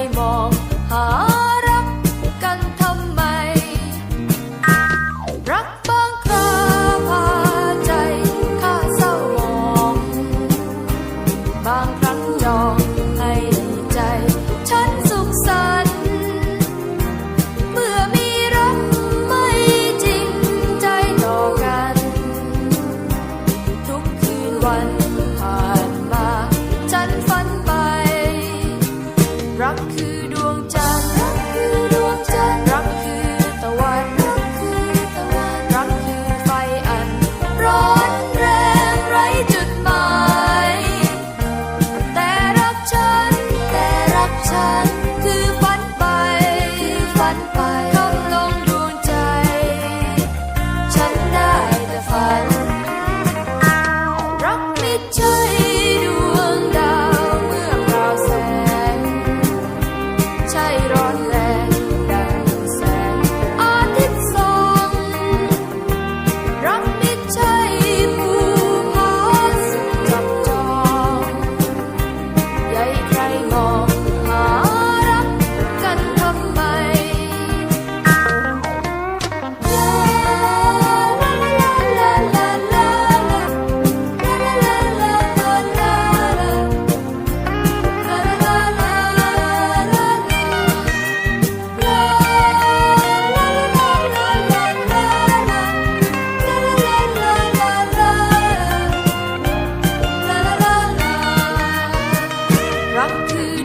ไมองหา รักคือดวงจันทร์ rock to